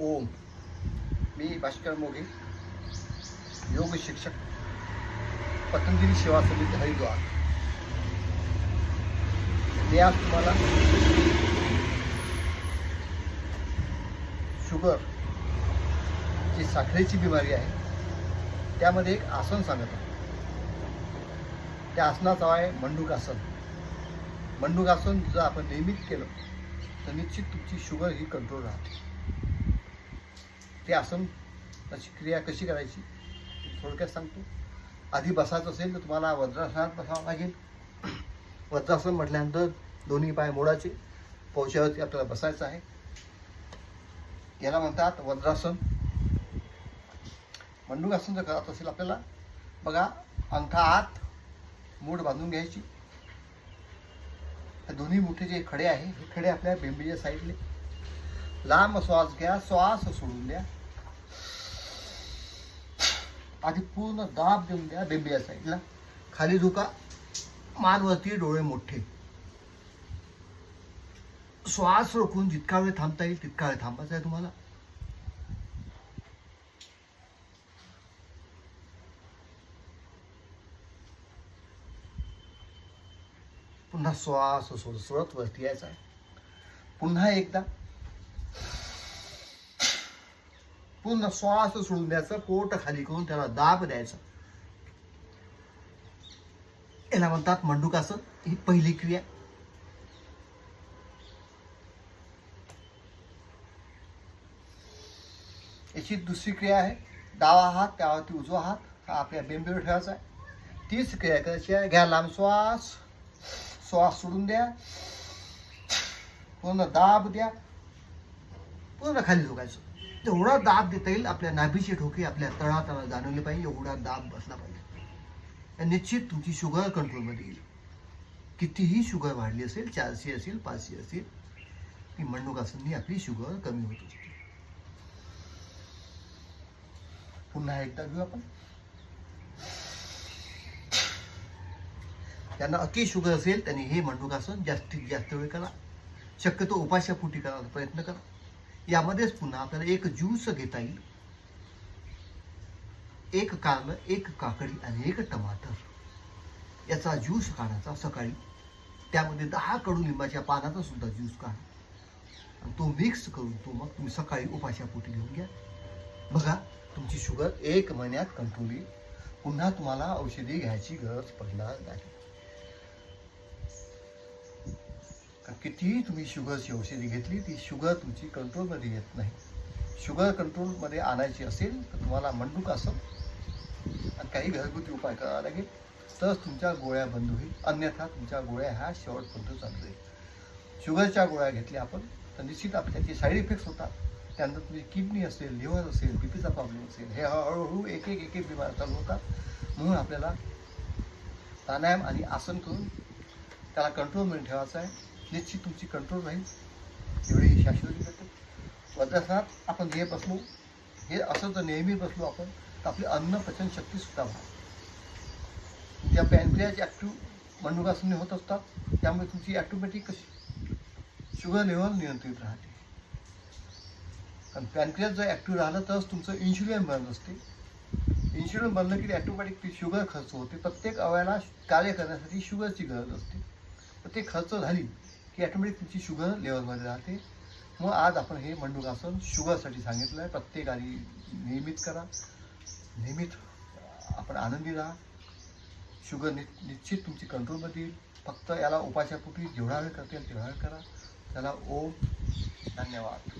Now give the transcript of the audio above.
ओम. मी भास्कर मोगे योग शिक्षक पतंजली सेवा समिती हरिद्वार. मी आज तुम्हाला शुगर जी साखरेची बिमारी आहे त्यामध्ये एक आसन सांगत आहे. त्या आसनाचं आहे मंडुकासन मंडुकासन जर आपण नियमित केलं तर निश्चित तुमची शुगर ही कंट्रोल राहते. ते आसन त्याची क्रिया कशी करायची थोडक्यात सांगतो. आधी बसायचं असेल तर तुम्हाला वज्रासनात बसावं लागेल. वज्रासन म्हटल्यानंतर दोन्ही पाय मोडाचे पोशावरती आपल्याला बसायचं आहे. याला म्हणतात वज्रासन. मंडुकासन जर करत असेल आपल्याला बघा अंगठा आत मूठ बांधून घ्यायची. दोन्ही मोठे जे खडे आहे हे खडे आपल्या बेंबीच्या साईडले. लांब श्वास घ्या श्वास सोडून द्या. आधी पूर्ण दाब देऊन द्या या साईडला. खाली झुका. मानवरती डोळे मोठे. श्वास रोखून जितका वेळ थांबता येईल तितका वेळ थांबायचा आहे तुम्हाला. पुन्हा श्वास सोडत सोडत वरती यायचा आहे. पुन्हा एकदा पूर्ण श्वास सोडून द्यायचं पोट खाली करून त्याला दाब द्यायचा. याला म्हणतात मंडूकासन. ही पहिली क्रिया. याची दुसरी क्रिया आहे डावा हात त्यावरती उजवा हात हा आपल्या बेंबीवर ठेवायचा आहे. तीच क्रिया करायची आहे घ्या लांब श्वास. श्वास सोडून द्या. पूर्ण दाब द्या. पूर्ण खाली झोकायचं. तेवढा दाब देता येईल. आपल्या नाभीचे ठोके आपल्या तळातळा जाणवले पाहिजे. एवढा दाब बसला पाहिजे. निश्चित तुमची शुगर कंट्रोलमध्ये येईल. कितीही शुगर वाढली असेल चारशे असेल पाचशे असेल ती मंडूकासननी आपली शुगर कमी होत असते. पुन्हा एकदा घेऊ आपण. त्यांना अति शुगर असेल त्यांनी हे मंडुकासन जास्तीत जास्त वेळ करा. शक्यतो उपाशापोटी करायचा प्रयत्न करा. यामध्येच पुन्हा आपल्याला एक ज्यूस घेता येईल. एक कांद एक काकडी आणि एक टमाटर. याचा ज्यूस काढायचा सकाळी. त्यामध्ये दहा कडू लिंबाच्या पानाचा सुद्धा ज्यूस काढा आणि तो मिक्स करून तो मग तुम्ही सकाळी उपाशा पोटी घेऊन घ्या. बघा तुमची शुगर एक महिन्यात कंट्रोल येईल पुन्हा तुम्हाला औषधी घ्यायची गरज पडणार नाही कारण कितीही तुम्ही शुगरची औषधी घेतली ती शुगर तुमची कंट्रोलमध्ये येत नाही. शुगर कंट्रोलमध्ये आणायची असेल तर तुम्हाला मंडूक असं. आणि काही घरगुती उपाय करावा लागेल. तरच तुमच्या गोळ्या बंद होईल. अन्यथा तुमच्या गोळ्या ह्या शेवटपर्यंत चालू आहे शुगरच्या गोळ्या घेतल्या आपण तर निश्चित आप त्याचे साईड इफेक्ट्स होतात. त्यानंतर तुमची किडनी असेल लिव्हर असेल बीपीचा प्रॉब्लेम असेल हे हळूहळू एक एक एक एक बिमार चालू होतात. म्हणून आपल्याला प्राणायाम आणि आसन करून त्याला कंट्रोलमध्ये ठेवायचं आहे. याची तुमची कंट्रोल राहील एवढी शाश्वती करते. वज्रासनात आपण हे बसलो. हे असं जर नेहमी बसलो आपण तर आपली अन्न पचन शक्ती सुद्धा वाढते त्या पॅनक्रियाज ॲक्टिव्ह मंडुकासने होत असतात त्यामुळे तुमची ॲटोमॅटिक कशी? शुगर लेवल नियंत्रित राहते. कारण पॅनक्रियाज जर ॲक्टिव्ह राहिलं तरच तुमचं इन्शुलिन बनत असते. इन्शुलिन बनलं की ॲटोमॅटिक ती शुगर खर्च होते. प्रत्येक अवयाला कार्य करण्यासाठी शुगरची गरज असते. तर ते खर्च झाली की ॲटोमॅटिक तुमची शुगर लेवलमध्ये राहते. मग आज आपण हे मंडूकासन शुगरसाठी सांगितलं आहे प्रत्येकाने नियमित करा. नियमित आपण आनंदी राहा. शुगर नि निश्चित तुमची कंट्रोलमध्ये येईल. फक्त याला उपाशापोटी जेवढा वेळ करता येईल तेवढा वेळ करा. त्याला ओम. धन्यवाद.